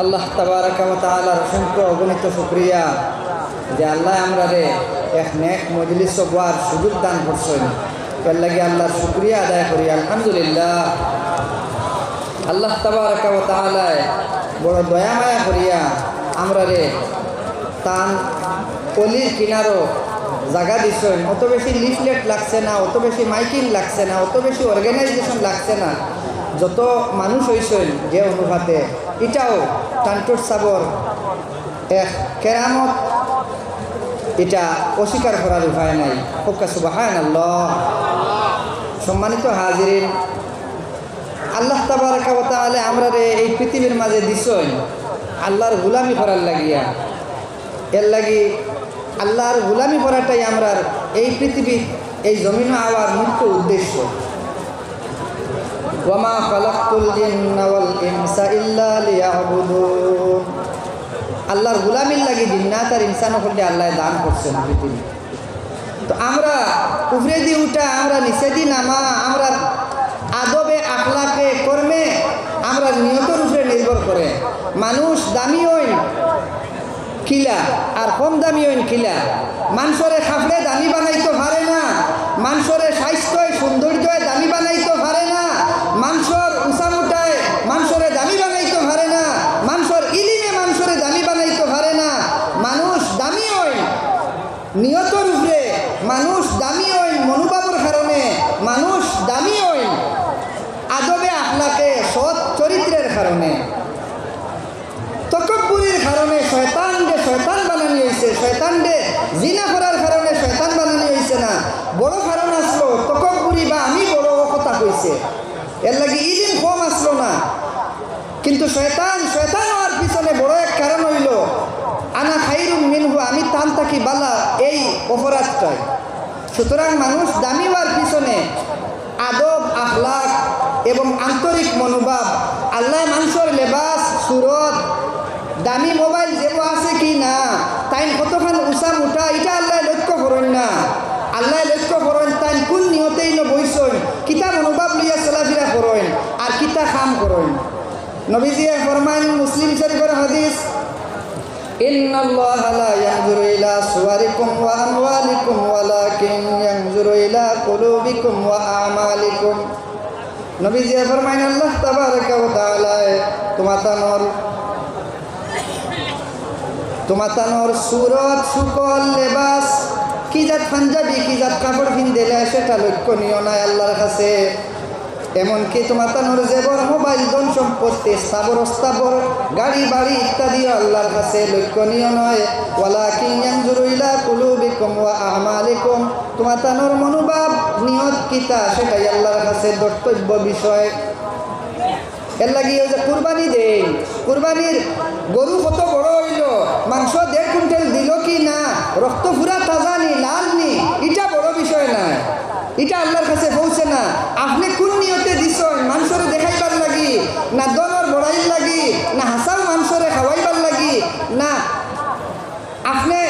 আল্লাহ তালার অসংখ্য অগণিত শুক্রিয়া যে আল্লাহ আমরা রে এক নেক মজলিস হওয়ার সুযোগ দান করছেন। এর লাগে আল্লাহর শুক্রিয়া আদায় করি, আলহামদুলিল্লাহ। আল্লাহ তালায় বড় দয়া মায়া করিয়া আমরা রে তান অলির কিনারও জায়গা দিছেন। অত বেশি লিফলেট লাগছে না, অত বেশি মাইকিং লাগছে না, অত বেশি অর্গানাইজেশন লাগছে না। যত মানুষ হয়েছেন যে অনুপাতে, এটাও টান্টুর সাবর এক কেরামত এটা অস্বীকার করার উপায় নাই। ফোকা সুবাহান আল্লাহ সম্মানিত হাজিরিন আল্লাহ তাবারাকালে আমরা রে এই পৃথিবীর মাঝে দিছই আল্লাহর গুলামি করার লাগিয়া এর লাগি আল্লাহর গুলামি করাটাই আমরা এই পৃথিবী এই জমিন আওয়ার মুখ্য উদ্দেশ্য। খালাকুল জিন্না ওয়াল ইনসা ইল্লা লিয়াবুদুন আল্লাহর গুলামির লাগি জিন্নাত আর ইনসান করলে আল্লাহ দান করছেন পৃথিবী তো আমরা উপরে দিয়ে উঠা, আমরা নিচে দি নামা, আমরা আদবে, আখলাকে, কর্মে আমরা নিয়তর উপরে নির্ভর করে। মানুষ দামি হইন খিলা, আর কম দামি হইন খিলা। মানুষরে খাফলে দামি বানাইতে পারে না। মানুষরে স্বাস্থ্য সৌন্দর্য দামি বানাইতে পারে না। মানুষর উঁচামুটায় মানুষরে দামি বানাইতে পারে না। মানুষর ইলিমে মানুষরে দামি বানাইতে পারে না। মানুষ দামি হইন নিয়তর উপরে মানুষ দামি হইন মনোভাবর কারণে মানুষ দামি হইন আদবে আখলাকে সৎ চরিত্রের কারণে। তকব্বুরির কারণে শয়তান যে শয়তান বানানি হয়েছে শয়তান যে জিনা করার কারণে শয়তান বানানি হয়েছে না। বড় কারণ আসলো, তকব্বুরি বা আমি বড় কথা কইছে। এর লাগে ইদিন কম আসলো না। কিন্তু শয়তান শয়তান হওয়ার পিছনে বড় এক কারণ হইল, আনা খাইরুম মিনহু, আমি তান তাকি বালা এই অপরাধটাই। সুতরাং মানুষ দামি হওয়ার পিছনে আদব আখলাক এবং আন্তরিক মনোভাব, আল্লাহ মানুষের লেবাস, সুরত, দামি মোবাইল যেব আছে কি না তাই কতখান উষা মুঠা এটা আল্লাহ লক্ষ্য করেন না। আল্লাহ লক্ষ্য করেন তাই কোন নিহতেই ন বইসন কিতা মনোভাব লইয়া চলাফেরা করেন আর কিতা খাম করেন নবীজিয়ে ফরমান মুসলিম শরীফের হাদিস إن الله لا ينظر إلى صوركم وأموالكم ولكن ينظر إلى قلوبكم وأعمالكم নবীজি ফরমাইন আল্লাহ তাবারাকা ওয়া তাআলা তোমাতানোর তোমাতানোর সুরত সুকল লেবাস কি জাত পাঞ্জাবি কি জাত কাপড় পিনদেলে সেটা লক্ষণীয় নয় আল্লাহর কাছে এমনকি তোমার তোমাতানোর জেবর, মোবাইল, ধন সম্পত্তি, স্থাবর স্থাবর গাড়ি, বাড়ি ইত্যাদি আল্লাহর কাছে লক্ষণীয় নয়। ওয়ালা কিয়ানজুরুইলা কুলুবিকুম ওয়া আমালিকুম। তোমাতানোর মনোভাব নিয়ত কিতা সেটাই আল্লাহর কাছে কর্তব্য বিষয়। এর লাগি ওই যে কুরবানি দেই কুরবানির গরু কত বড় হইল, মাংস দেড় কুইন্টাল দিল কি না, রক্ত ফুরা তাজা নি, লাল নি, এটা বড় বিষয় না এটা আল্লাহর কাছে পৌঁছে না। আপনি কোন মানুষরে দেখাইবার লাগি, না দলর বড়াইর লাগি, না হাসাল মানুষরে খাওয়াইবার লাগি, না আপনি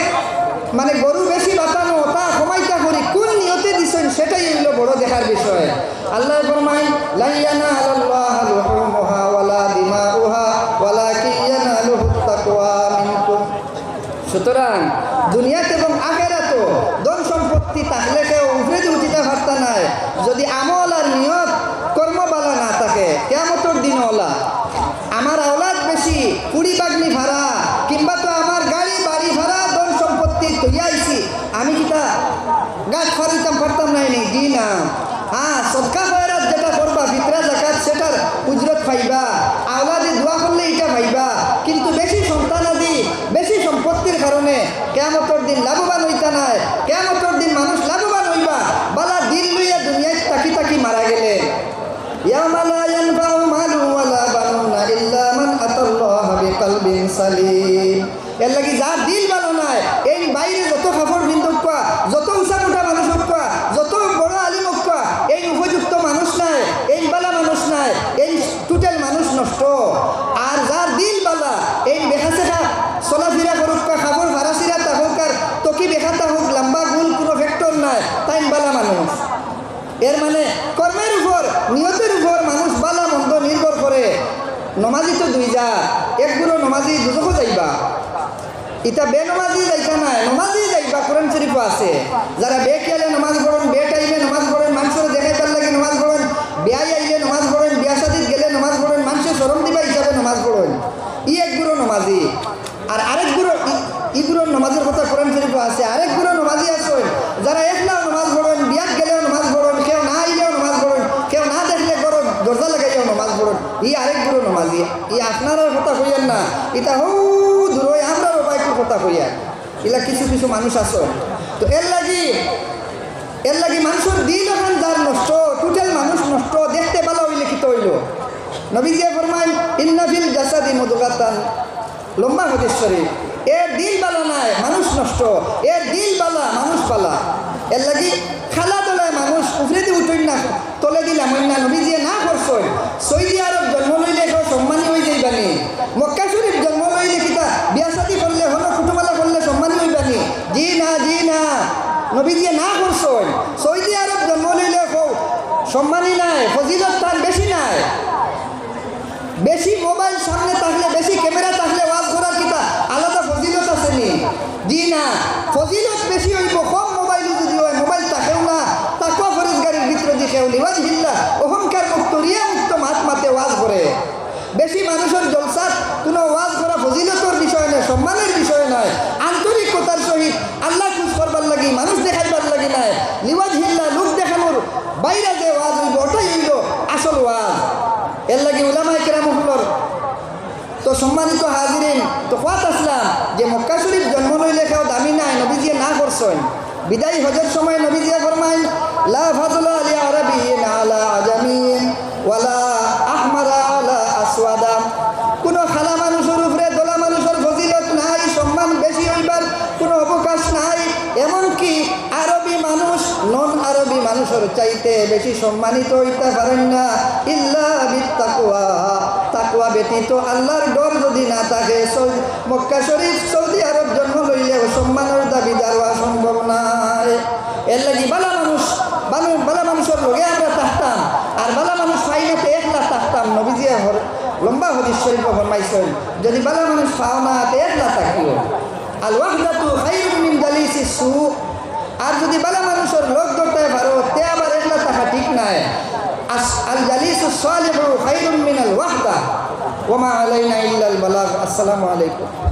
মানে গরু বেশি বাতানো তা কমাইতা করি, কোন নিয়তে দিছেন সেটাই হইল বড় দেখার বিষয়। আল্লাহ সুতরাং, দুনিয়াতে এবং আখেরাতো ধন সম্পত্তি থাকলে কেউ উপরে উঠিতে পারতা নাই। যদি আমল আর নিয়ত কর্মবালা না থাকে কেমতর দিন ওলা। আমার আওলাদ বেশি কুড়ি বাগনি ভাড়া, কিংবা তো আমার গাড়ি, বাড়ি ভাড়া, ধন সম্পত্তি তৈরি আমি কিতা গাছ ফারিতাম পারতাম নাই নি? দি না হ্যাঁ সবকা বয়রাত যেটা করবা, ভিতরে জাকাত সেটার উজরত পাইবা বালা মানুষ। এর মানে কর্মের উপর, নিয়তের উপর মানুষ বালা মন্দ নির্ভর করে। নমাজি তো দুই যা একগুলো নমাজি দুজকো যাইবা। ইটা বে নমাজি যাইতা নাই, নমাজি যাইবা কোরআন শরীফ আছে। যারা বে খেলে নমাজ পড়েন বে টাইমে নমাজ পড়েন মানুষের দেখাইবার লাগে নমাজ পড়েন বিয়াই আইলে নমাজ পড়েন বিয়া শাদিত গেলে নমাজ পড়েন মানুষের সরম দিবা হিসাবে নমাজ পড়েন ই এক গুরু নমাজি আর আরেক গুরু ই- ই গুরুর নমাজের কথা কোরআন শরীফ আছে আরেক গুরু নমাজি আছে যারা একলাও নমাজ পড়েন বিয়াত গেলেও নমাজ পড়েন কেউ না আইলেও নমাজ পড়েন কেউ না দেখলে করো দরজা লাগাইও নমাজ পড়েন ই আরেক নমাজি ই আপনারা কথা কইয়েন না। ইটা হৌ দূর আমরা বাইকের কথা কইয়া এলা কিছু কিছু মানুষ আছে। তো এর লাগি এর লাগি মানুষের দিল এখন যার নষ্ট, টোটাল মানুষ নষ্ট, দেখতে ভালো হইলে কি হইল? নবীজিয়া ফরমাইন ইন্নাফিল জাসাদি মধুকাতান লম্বা হদেশ্বরী এর দিল বালা নাই, মানুষ নষ্ট। এর দিল বালা, মানুষ বালা। এর লাগি খালা দলায় মানুষ উফরে দি উঠই না, তলে দিলাম। না নবীজিয়ে না করছই সৌদি আরব নবীজিয়ে না করছই সৌদি আরব জন্ম নিলে সম্মানই সম্মানী নাই, ফজিলত তার বেশি নাই। বেশি মোবাইল সামনে থাকলে, বেশি ক্যামেরা থাকলে ওয়াজ করার কিতা আলাদা ফজিলত আছে নি? জি না। ফজিলত বেশি হইব কম মোবাইল যদি হয় মোবাইল তাকেও না তাকেও ফরিজ গাড়ির ভিতরে যে কেউ নিবাজ হিল্লা অহংকার মুক্ত রিয়া মুক্ত মাত মাতে ওয়াজ করে বেশি মানুষের জলসাত কোনো ওয়াজ করা ফজিলতর বিষয় নয় সম্মানের বিষয় নয় আন্তরিকতার সহিত আল্লাহ খুশ করবার লাগি মানুষ দেখাইবার লাগি নাই লিওয়াজ হিল্লা লোক দেখানোর বাইরে যে ওয়াজ হইব ওটাই হইল আসল ওয়াজ এর লাগি উলামাই কেরামুল্লর তো সম্মানিত হাজিরিন তো কোয়াত আসলাম যে মক্কা শরীফ জন্ম লইলে কেউ দামি নাই, নবীজিয়ে না করছেন। বিদায় হজের সময় নবীজিয়া ফরমাইন, লা ফাদলা আলি আরবিয়িন আলা আজামিয়িন ওয়ালা আহমারা আলা আসওয়াদা। কোনো খালা মানুষের উপরে, দোলা মানুষের ফজিলত নাই, সম্মান বেশি হইবার কোনো অবকাশ নাই। এমনকি আরবি মানুষ নন আরবি মানুষের চাইতে বেশি সম্মানিত হইতে পারেন না, ইল্লা বিত্তাকুয়া। তাকুয়া ব্যতীত আল্লাহর ডর যদি না থাকে মক্কা শরীফ সৌদি আরব জন্ম লইলেও সম্মানের দাবিদার হওয়া সম্ভব নাই। এর লাগি বালা মানুষ, বানু- বালা মানুষের লগে আমরা থাকতাম, আর বালা মানুষ ফাইনাতে একলা থাকতাম হর- লম্বা হদিস শরীফ ফরমাইছেন, যদি বালা মানুষ পাও না তে একলা থাকিও। আল ওয়াহদাতু খাইরুম মিন জালিসিস সু। আর যদি বালা মানুষের লোক ধরতে পারো, তে আবার একলা থাকা ঠিক নাই। আল জালিসু সালিহু খাইরুম মিনাল ওয়াহদা। وما علينا إلا البلاغ. السلام عليكم.